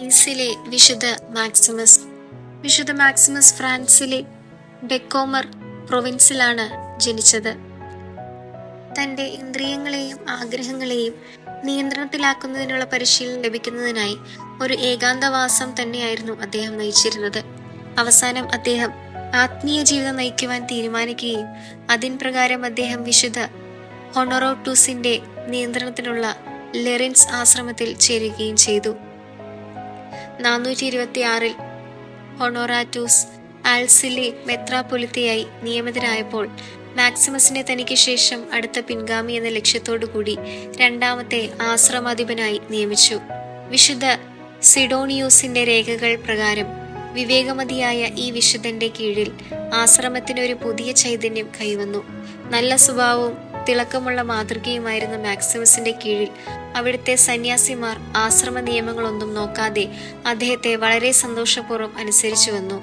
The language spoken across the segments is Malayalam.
ഫ്രാൻസിലെ വിശുദ്ധ മാക്സിമസ്. വിശുദ്ധ മാക്സിമസ് ഫ്രാൻസിലെ ഡെക്കോമർ പ്രൊവിൻസിലാണ് ജനിച്ചത്. തന്റെ ഇന്ദ്രിയങ്ങളെയും ആഗ്രഹങ്ങളെയും നിയന്ത്രണത്തിലാക്കുന്നതിനുള്ള പരിശീലനം ലഭിക്കുന്നതിനായി ഒരു ഏകാന്തവാസം തന്നെയായിരുന്നു അദ്ദേഹം നയിച്ചിരുന്നത്. അവസാനം അദ്ദേഹം ആത്മീയ ജീവിതം നയിക്കുവാൻ തീരുമാനിക്കുകയും അതിൻ പ്രകാരം അദ്ദേഹം വിശുദ്ധ ഹൊണറോട്ടൂസിന്റെ നിയന്ത്രണത്തിലുള്ള ലെറിൻസ് ആശ്രമത്തിൽ ചേരുകയും ചെയ്തു. നാനൂറ്റി ഇരുപത്തി ആറിൽ ഹൊണോറാറ്റൂസ് ആൽസിലെ മെത്രാപൊലിത്തയായി നിയമിതനായപ്പോൾ മാക്സിമസിനെ തനിക്ക് ശേഷം അടുത്ത പിൻഗാമി എന്ന ലക്ഷ്യത്തോടുകൂടി രണ്ടാമത്തെ ആശ്രമാധിപനായി നിയമിച്ചു. വിശുദ്ധ സിഡോണിയൂസിന്റെ രേഖകൾ പ്രകാരം വിവേകമതിയായ ഈ വിശുദ്ധന്റെ കീഴിൽ ആശ്രമത്തിന് ഒരു പുതിയ ചൈതന്യം കൈവന്നു. നല്ല സ്വഭാവവും തിളക്കമുള്ള മാതൃകയുമായിരുന്ന മാക്സിമസിന്റെ കീഴിൽ അവിടുത്തെ സന്യാസിമാർ ആശ്രമ നിയമങ്ങളൊന്നും നോക്കാതെ അദ്ദേഹത്തെ വളരെ സന്തോഷപൂർവം അനുസരിച്ചു വന്നു.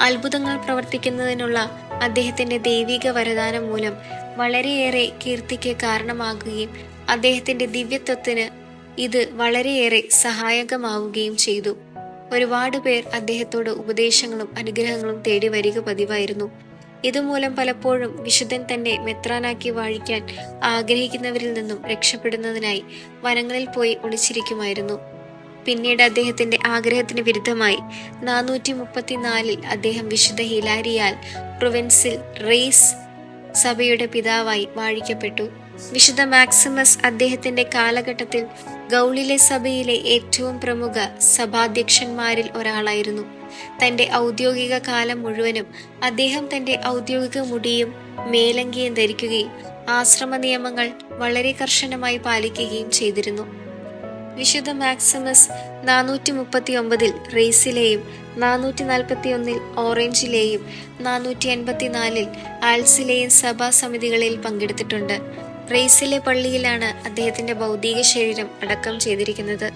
അത്ഭുതങ്ങൾ പ്രവർത്തിക്കുന്നതിനുള്ള അദ്ദേഹത്തിന്റെ ദൈവിക വരദാനം മൂലം വളരെയേറെ കീർത്തിക്ക് കാരണമാകുകയും അദ്ദേഹത്തിന്റെ ദിവ്യത്വത്തിന് ഇത് വളരെയേറെ സഹായകമാവുകയും ചെയ്തു. ഒരുപാട് പേർ അദ്ദേഹത്തോട് ഉപദേശങ്ങളും അനുഗ്രഹങ്ങളും തേടി വരിക പതിവായിരുന്നു. ഇതുമൂലം പലപ്പോഴും വിശുദ്ധൻ തന്നെ മെത്രാനാക്കി വാഴിക്കാൻ ആഗ്രഹിക്കുന്നവരിൽ നിന്നും രക്ഷപ്പെടുന്നതിനായി വനങ്ങളിൽ പോയി ഒളിച്ചിരിക്കുമായിരുന്നു. പിന്നീട് അദ്ദേഹത്തിന്റെ ആഗ്രഹത്തിന് വിരുദ്ധമായി നാനൂറ്റി മുപ്പത്തിനാലിൽ അദ്ദേഹം വിശുദ്ധ ഹിലാരിയാൽ പ്രൊവിൻസിൽ റേസ് സഭയുടെ പിതാവായി വാഴിക്കപ്പെട്ടു. വിശുദ്ധ മാക്സിമസ് അദ്ദേഹത്തിന്റെ കാലഘട്ടത്തിൽ ഗൗളിലെ സഭയിലെ ഏറ്റവും പ്രമുഖ സഭാധ്യക്ഷന്മാരിൽ ഒരാളായിരുന്നു. തന്റെ ഔദ്യോഗിക കാലം മുഴുവനും അദ്ദേഹം തന്റെ ഔദ്യോഗിക മുടിയും മേലങ്കിയും ധരിക്കുകയും ആശ്രമ നിയമങ്ങൾ വളരെ കർശനമായി പാലിക്കുകയും ചെയ്തിരുന്നു. വിശുദ്ധ മാക്സിമസ് നാനൂറ്റി മുപ്പത്തി ഒമ്പതിൽ റേസിലെയും നാനൂറ്റി നാൽപ്പത്തി ഒന്നിൽ ഓറഞ്ചിലെയും നാനൂറ്റി അൻപത്തിനാലിൽ ആൽസിലെയും സഭാ സമിതികളിൽ പങ്കെടുത്തിട്ടുണ്ട്. റേസിലെ പള്ളിയിലാണ് അദ്ദേഹത്തിന്റെ ഭൗതിക ശരീരം അടക്കം ചെയ്തിരിക്കുന്നത്.